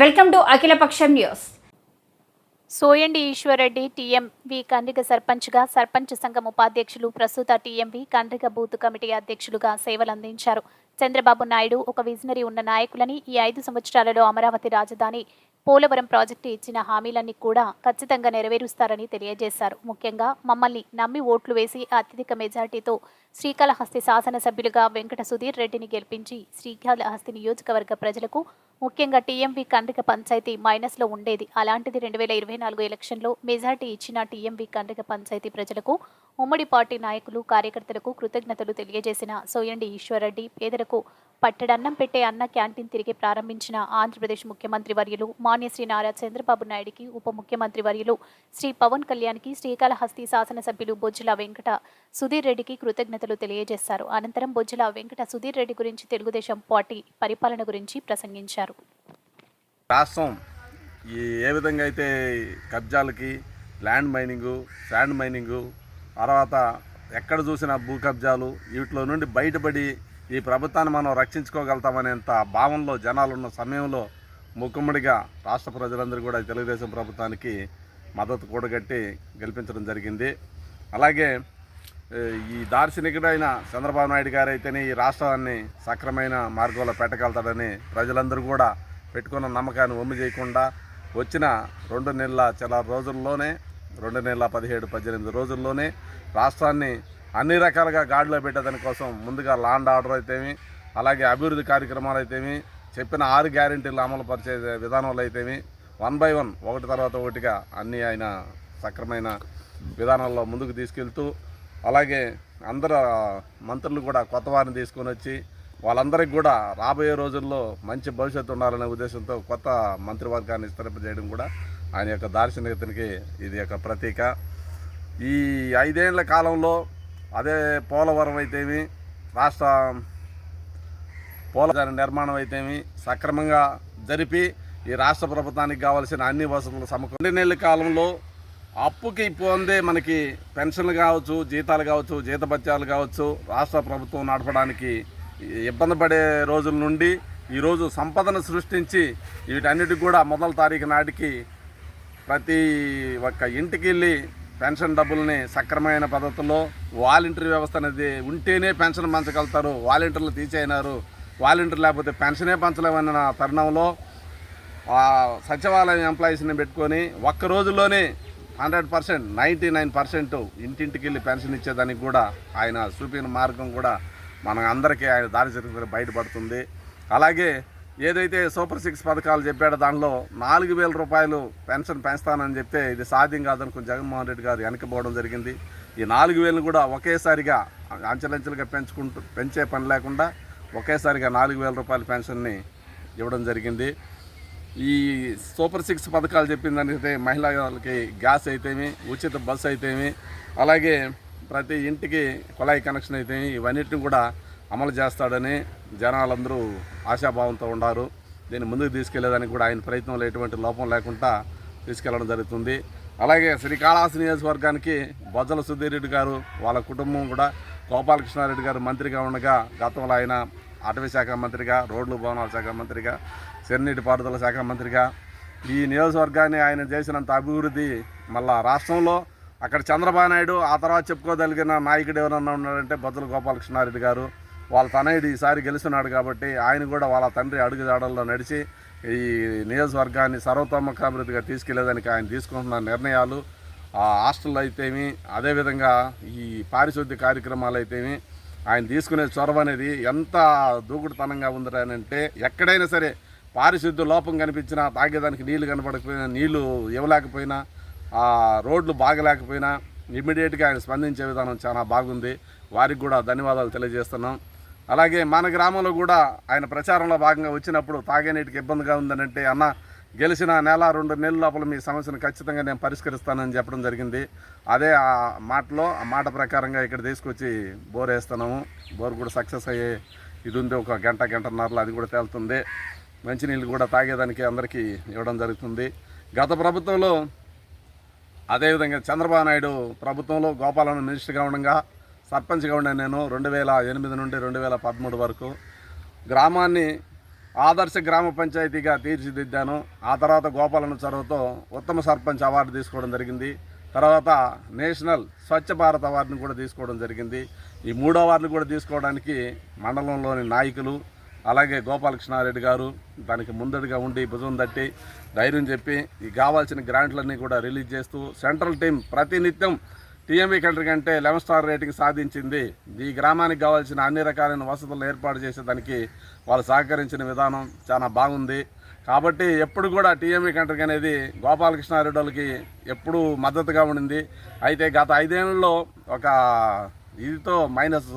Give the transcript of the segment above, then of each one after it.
Welcome to Akhilapaksham news. సోయండి Eshwar Reddy TMV Kandriga సర్పంచ్గా సర్పంచ్ సంఘం ఉపాధ్యక్షులు ప్రస్తుత టీఎంవి కండ్రిగ బూత్ కమిటీ అధ్యక్షులుగా సేవలందించారు చంద్రబాబు నాయుడు ఒక విజనరీ ఉన్న నాయకులని ఈ ఐదు సంవత్సరాలలో అమరావతి రాజధాని పోలవరం ప్రాజెక్టు ఇచ్చిన హామీలన్నీ కూడా ఖచ్చితంగా నెరవేరుస్తారని తెలియజేశారు. ముఖ్యంగా మమ్మల్ని నమ్మి ఓట్లు వేసి అత్యధిక మెజార్టీతో శ్రీకాళహస్తి శాసనసభ్యులుగా వెంకట సుధీర్ రెడ్డిని గెలిపించి శ్రీకాళహస్తి నియోజకవర్గ ప్రజలకు ముఖ్యంగా టీఎంవి కండ్రిక పంచాయతీ మైనస్లో ఉండేది. అలాంటిది రెండు వేల ఇరవై నాలుగు ఎలక్షన్లో మెజార్టీ ఇచ్చిన టీఎంవి కండ్రిక పంచాయతీ ప్రజలకు ఉమ్మడి పార్టీ నాయకులు కార్యకర్తలకు కృతజ్ఞతలు తెలియజేసిన సోయండి ఈశ్వర్రెడ్డి పేదలకు పట్టడన్నం పెట్టే అన్న క్యాంటీన్ తిరిగి ప్రారంభించిన ఆంధ్రప్రదేశ్ ముఖ్యమంత్రి వర్యులు మాన్యశ్రీ నారా చంద్రబాబు నాయుడికి ఉప ముఖ్యమంత్రి వర్యులు శ్రీ పవన్ కళ్యాణ్కి శ్రీకాళహస్తి శాసనసభ్యులు బొజ్జుల వెంకట సుధీర్ రెడ్డికి కృతజ్ఞతలు తెలియజేశారు. అనంతరం బొజ్జుల వెంకట సుధీర్ రెడ్డి గురించి తెలుగుదేశం పార్టీ పరిపాలన గురించి ప్రసంగించారు. రాష్ట్రం ఈ ఏ విధంగా అయితే కబ్జాలకి ల్యాండ్ మైనింగు శాండ్ మైనింగు తర్వాత ఎక్కడ చూసిన భూ కబ్జాలు వీటిలో నుండి బయటపడి ఈ ప్రభుత్వాన్ని మనం రక్షించుకోగలుగుతామనేంత భావనలో జనాలు ఉన్న సమయంలో ముక్కుమ్మడిగా రాష్ట్ర ప్రజలందరూ కూడా తెలుగుదేశం ప్రభుత్వానికి మద్దతు కూడగట్టి గెలిపించడం జరిగింది. అలాగే ఈ దార్శనికుడైన చంద్రబాబు నాయుడు గారు అయితేనే ఈ రాష్ట్రాన్ని సక్రమైన మార్గంలో పెట్టగలుగుతాడని ప్రజలందరూ కూడా పెట్టుకున్న నమ్మకాన్ని ఒమ్మి చేయకుండా వచ్చిన రెండు నెలల చాలా రోజుల్లోనే రెండు నెలల పదిహేడు పద్దెనిమిది రోజుల్లోనే రాష్ట్రాన్ని అన్ని రకాలుగా గాడిలో పెట్టేదాని కోసం ముందుగా లాండ్ ఆర్డర్ అయితేమి అలాగే అభివృద్ధి కార్యక్రమాలు అయితేమి చెప్పిన ఆరు గ్యారెంటీలు అమలు పరిచే విధానంలో అయితేమి వన్ బై వన్ ఒకటి తర్వాత ఒకటిగా అన్నీ ఆయన సక్రమైన విధానాల్లో ముందుకు తీసుకెళ్తూ అలాగే అందరు మంత్రులు కూడా కొత్త వారిని తీసుకొని వచ్చి వాళ్ళందరికీ కూడా రాబోయే రోజుల్లో మంచి భవిష్యత్తు ఉండాలనే ఉద్దేశంతో కొత్త మంత్రివర్గాన్ని విస్తరింపజేయడం కూడా ఆయన యొక్క దార్శనికతనికి ఇది యొక్క ప్రతీక. ఈ ఐదేళ్ళ కాలంలో అదే పోలవరం అయితేమి రాష్ట్ర పోలవరం నిర్మాణం అయితేమి సక్రమంగా జరిపి ఈ రాష్ట్ర ప్రభుత్వానికి కావాల్సిన అన్ని వసతులు సమకూరు రెండు నెలల కాలంలో అప్పుకి పొందే మనకి పెన్షన్లు కావచ్చు జీతాలు కావచ్చు జీతభత్యాలు కావచ్చు రాష్ట్ర ప్రభుత్వం నడపడానికి ఇబ్బంది పడే రోజుల నుండి ఈరోజు సంపదను సృష్టించి వీటన్నిటికి కూడా మొదల తారీఖు నాటికి ప్రతి ఒక్క ఇంటికి వెళ్ళి పెన్షన్ డబ్బుల్ని సక్రమైన పద్ధతిలో వాలంటరీ వ్యవస్థ అనేది ఉంటేనే పెన్షన్ పంచగలుగుతారు. వాలంటీర్లు తీసేయినారు. వాలంటీర్ లేకపోతే పెన్షనే పంచలేమన్న తరుణంలో సచివాలయం ఎంప్లాయీస్ని పెట్టుకొని ఒక్క రోజుల్లోనే hundred percent ninety nine percent ఇంటింటికి వెళ్ళి పెన్షన్ ఇచ్చేదానికి కూడా ఆయన చూపిన మార్గం కూడా మన అందరికీ ఆయన దారి జరిగి బయటపడుతుంది. అలాగే ఏదైతే సూపర్ సిక్స్ పథకాలు చెప్పాడో దానిలో నాలుగు వేల రూపాయలు పెన్షన్ పెంచుతానని చెప్తే ఇది సాధ్యం కాదనుకుని జగన్మోహన్ రెడ్డి గారు వెనకపోవడం జరిగింది. ఈ నాలుగు వేలను కూడా ఒకేసారిగా అంచెలంచెలుగా పెంచుకుంటూ పెంచే పని లేకుండా ఒకేసారిగా నాలుగు వేల రూపాయల పెన్షన్ని ఇవ్వడం జరిగింది. ఈ సూపర్ సిక్స్ పథకాలు చెప్పిందంటే మహిళలకి గ్యాస్ అయితేమి ఉచిత బస్సు అయితేమి అలాగే ప్రతి ఇంటికి కుళాయి కనెక్షన్ అయితేమి ఇవన్నిటిని కూడా అమలు చేస్తాడని జనాలందరూ ఆశాభావంతో ఉన్నారు. దీన్ని ముందుకు తీసుకెళ్ళేదానికి కూడా ఆయన ప్రయత్నంలో ఎటువంటి లోపం లేకుండా తీసుకెళ్ళడం జరుగుతుంది. అలాగే శ్రీకాళహస్తి నియోజకవర్గానికి బొజ్జల సుధీరెడ్డి గారు వాళ్ళ కుటుంబం కూడా గోపాలకృష్ణారెడ్డి గారు మంత్రిగా ఉండగా గతంలో ఆయన అటవీ శాఖ మంత్రిగా రోడ్లు భవనాల శాఖ మంత్రిగా చెన్నీటి పారుదల శాఖ మంత్రిగా. ఈ నియోజకవర్గాన్ని ఆయన చేసినంత అభివృద్ధి మళ్ళా రాష్ట్రంలో అక్కడ చంద్రబాబు నాయుడు ఆ తర్వాత చెప్పుకోదలిగిన నాయకుడు ఎవరన్నా ఉన్నాడంటే బొజ్జల గోపాలకృష్ణారెడ్డి గారు. వాళ్ళ తనయుడు ఈసారి గెలుస్తున్నాడు కాబట్టి ఆయన కూడా వాళ్ళ తండ్రి అడుగుజాడల్లో నడిచి ఈ నియోజకవర్గాన్ని సర్వతోముఖాభివృద్ధిగా తీసుకెళ్ళేదానికి ఆయన తీసుకుంటున్న నిర్ణయాలు ఆ హాస్టల్ అయితేమి అదేవిధంగా ఈ పారిశుద్ధ్య కార్యక్రమాలు అయితేమి ఆయన తీసుకునే చొరవ అనేది ఎంత దూకుడుతనంగా ఉందంటే ఎక్కడైనా సరే పారిశుద్ధ్య లోపం కనిపించినా తాగేదానికి నీళ్ళు కనపడకపోయినా నీళ్ళు ఇవ్వలేకపోయినా రోడ్లు బాగలేకపోయినా ఇమ్మీడియట్గా ఆయన స్పందించే విధానం చాలా బాగుంది. వారికి కూడా ధన్యవాదాలు తెలియజేస్తున్నాం. అలాగే మన గ్రామంలో కూడా ఆయన ప్రచారంలో భాగంగా వచ్చినప్పుడు తాగేనీటికి ఇబ్బందిగా ఉందనంటే అన్న గెలిచిన నెల రెండు నెలల లోపల మీ సమస్యను ఖచ్చితంగా నేను పరిష్కరిస్తానని చెప్పడం జరిగింది. అదే ఆ మాటలో ఆ మాట ప్రకారంగా ఇక్కడ తీసుకొచ్చి బోర్ వేస్తున్నాము. బోర్ కూడా సక్సెస్ అయ్యే ఇది ఉంది. ఒక గంట గంటన్నరలో అది కూడా తేలుతుంది. మంచినీళ్ళు కూడా తాగేదానికి అందరికీ ఇవ్వడం జరుగుతుంది. గత ప్రభుత్వంలో అదేవిధంగా చంద్రబాబు నాయుడు ప్రభుత్వంలో గోపాలన్న మినిస్టర్గా ఉండగా సర్పంచ్గా ఉండే నేను రెండు వేల ఎనిమిది నుండి రెండు వేల పదమూడు వరకు గ్రామాన్ని ఆదర్శ గ్రామ పంచాయతీగా తీర్చిదిద్దాను. ఆ తర్వాత గోపాలన చొరవతో ఉత్తమ సర్పంచ్ అవార్డు తీసుకోవడం జరిగింది. తర్వాత నేషనల్ స్వచ్ఛ భారత్ అవార్డును కూడా తీసుకోవడం జరిగింది. ఈ మూడో అవార్డును కూడా తీసుకోవడానికి మండలంలోని నాయకులు అలాగే గోపాలకృష్ణారెడ్డి గారు దానికి ముందడిగా ఉండి భుజం తట్టి ధైర్యం చెప్పి ఈ కావాల్సిన గ్రాంట్లన్నీ కూడా రిలీజ్ చేస్తూ సెంట్రల్ టీం ప్రతినిత్యం టీఎంఈ కంట్రీ కంటే లెవెన్ స్టార్ రేటింగ్ సాధించింది. ఈ గ్రామానికి కావాల్సిన అన్ని రకాలైన వసతులు ఏర్పాటు చేసేదానికి వాళ్ళు సహకరించిన విధానం చాలా బాగుంది. కాబట్టి ఎప్పుడు కూడా టీఎంఈ కంట్రీ అనేది గోపాలకృష్ణారెడ్డికి ఎప్పుడూ మద్దతుగా ఉండింది. అయితే గత ఐదేళ్ళలో ఒక ఇదితో మైనస్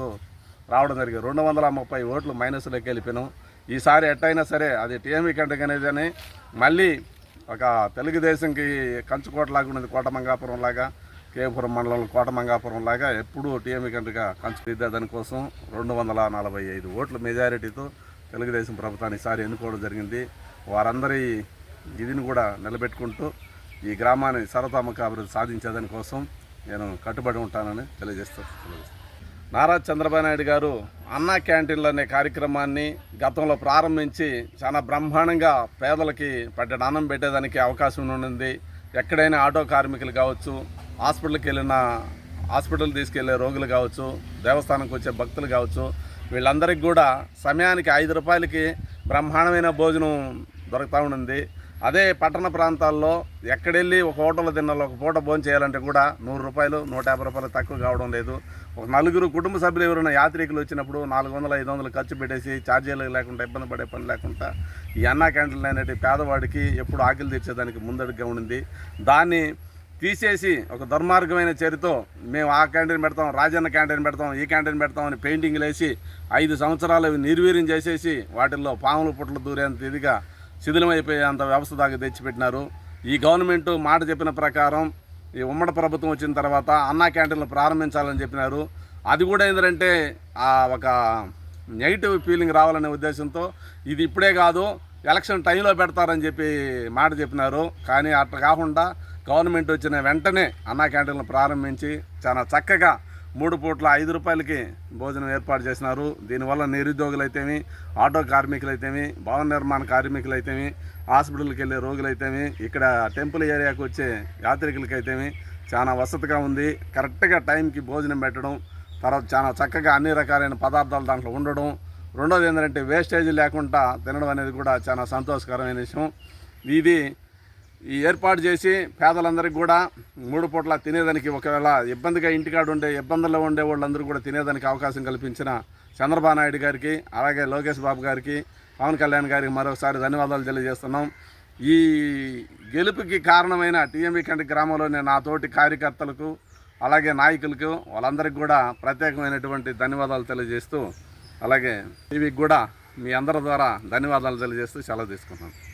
రావడం జరిగింది. రెండు వందల ముప్పై ఓట్లు మైనస్లోకి వెళ్ళిపోయినాం. ఈసారి ఎట్టయినా సరే అది టీఎంఈ కంట్రీ అనేది అని మళ్ళీ ఒక తెలుగుదేశంకి కంచుకోటలాగా ఉన్నది కోటమంగాపురం లాగా కేపురం మండలం కోటమంగాపురం లాగా ఎప్పుడూ టీఎంఈ కంటగా కంచు దానికోసం రెండు వందల నలభై ఐదు ఓట్ల మెజారిటీతో తెలుగుదేశం ప్రభుత్వాన్ని ఈసారి ఎన్నుకోవడం జరిగింది. వారందరి ఇదిని కూడా నిలబెట్టుకుంటూ ఈ గ్రామాన్ని సర్వతోముఖ అభివృద్ధి సాధించేదాని కోసం నేను కట్టుబడి ఉంటానని తెలియజేస్తాను నారా చంద్రబాబు నాయుడు గారు అన్నా క్యాంటీన్లు అనే కార్యక్రమాన్ని గతంలో ప్రారంభించి చాలా బ్రహ్మాండంగా పేదలకి పడ్డ అన్నం పెట్టేదానికి అవకాశం ఉండింది. ఎక్కడైనా ఆటో కార్మికులు కావచ్చు హాస్పిటల్కి వెళ్ళిన హాస్పిటల్ తీసుకెళ్ళే రోగులు కావచ్చు దేవస్థానంకి వచ్చే భక్తులు కావచ్చు వీళ్ళందరికీ కూడా సమయానికి ఐదు రూపాయలకి బ్రహ్మాండమైన భోజనం దొరుకుతూ ఉండింది. అదే పట్టణ ప్రాంతాల్లో ఎక్కడెళ్ళి ఒక హోటల్లో తినాలి ఒక పూట భోజనం చేయాలంటే కూడా నూరు రూపాయలు నూట యాభై రూపాయలు తక్కువ కావడం లేదు. ఒక నలుగురు కుటుంబ సభ్యులు ఎవరైనా యాత్రికులు వచ్చినప్పుడు నాలుగు వందల ఐదు వందలు ఖర్చు పెట్టేసి ఛార్జీలు లేకుండా ఇబ్బంది పడే పని లేకుండా ఈ అన్నా క్యాంటీన్లు అనేటి పేదవాడికి ఎప్పుడు ఆకలి తీర్చేదానికి ముందడుగా ఉండింది. దాన్ని తీసేసి ఒక దుర్మార్గమైన చర్యతో మేము ఆ క్యాంటీన్ పెడతాం రాజన్న క్యాంటీన్ పెడతాం ఈ క్యాంటీన్ పెడతాం అని పెయింటింగ్లు వేసి ఐదు సంవత్సరాలు నిర్వీర్యం చేసేసి వాటిల్లో పాములు పుట్లు దూరేంత ఇదిగా శిథిలమైపోయేంత వ్యవస్థ దాకా తెచ్చిపెట్టినారు. ఈ గవర్నమెంట్ మాట చెప్పిన ప్రకారం ఈ ఉమ్మడి ప్రభుత్వం వచ్చిన తర్వాత అన్నా క్యాంటీన్లు ప్రారంభించాలని చెప్పినారు. అది కూడా ఏంటంటే ఆ ఒక నెగిటివ్ ఫీలింగ్ రావాలనే ఉద్దేశంతో ఇది ఇప్పుడే కాదు ఎలక్షన్ టైంలో పెడతారని చెప్పి మాట చెప్పినారు. కానీ అట్లా కాకుండా గవర్నమెంట్ వచ్చిన వెంటనే అన్నా క్యాంటీన్లు ప్రారంభించి చాలా చక్కగా మూడు పూట్ల ఐదు రూపాయలకి భోజనం ఏర్పాటు చేసినారు. దీనివల్ల నిరుద్యోగులు అయితేమి ఆటో కార్మికులు అయితేమి భవన నిర్మాణ కార్మికులు అయితేమి హాస్పిటల్కి వెళ్ళే రోగులు అయితేమి ఇక్కడ టెంపుల్ ఏరియాకు వచ్చే యాత్రికులకి అయితేమి చాలా వసతిగా ఉంది. కరెక్ట్గా టైంకి భోజనం పెట్టడం తర్వాత చాలా చక్కగా అన్ని రకాలైన పదార్థాలు దాంట్లో ఉండడం రెండోది ఏంటంటే వేస్టేజ్ లేకుండా తినడం అనేది కూడా చాలా సంతోషకరమైన విషయం. ఇది ఈ ఏర్పాటు చేసి పేదలందరికీ కూడా మూడు పూట్ల తినేదానికి ఒకవేళ ఇబ్బందిగా ఇంటికాడ ఉండే ఇబ్బందుల్లో ఉండే వాళ్ళందరూ కూడా తినేదానికి అవకాశం కల్పించిన చంద్రబాబు నాయుడు గారికి అలాగే లోకేష్ బాబు గారికి పవన్ కళ్యాణ్ గారికి మరోసారి ధన్యవాదాలు తెలియజేస్తున్నాం. ఈ గెలుపుకి కారణమైన టీఎంబీ కంటి గ్రామంలోని నా తోటి కార్యకర్తలకు అలాగే నాయకులకు వాళ్ళందరికీ కూడా ప్రత్యేకమైనటువంటి ధన్యవాదాలు తెలియజేస్తూ అలాగే టీవీకి కూడా మీ అందరి ద్వారా ధన్యవాదాలు తెలియజేస్తూ సెలవు తీసుకున్నాను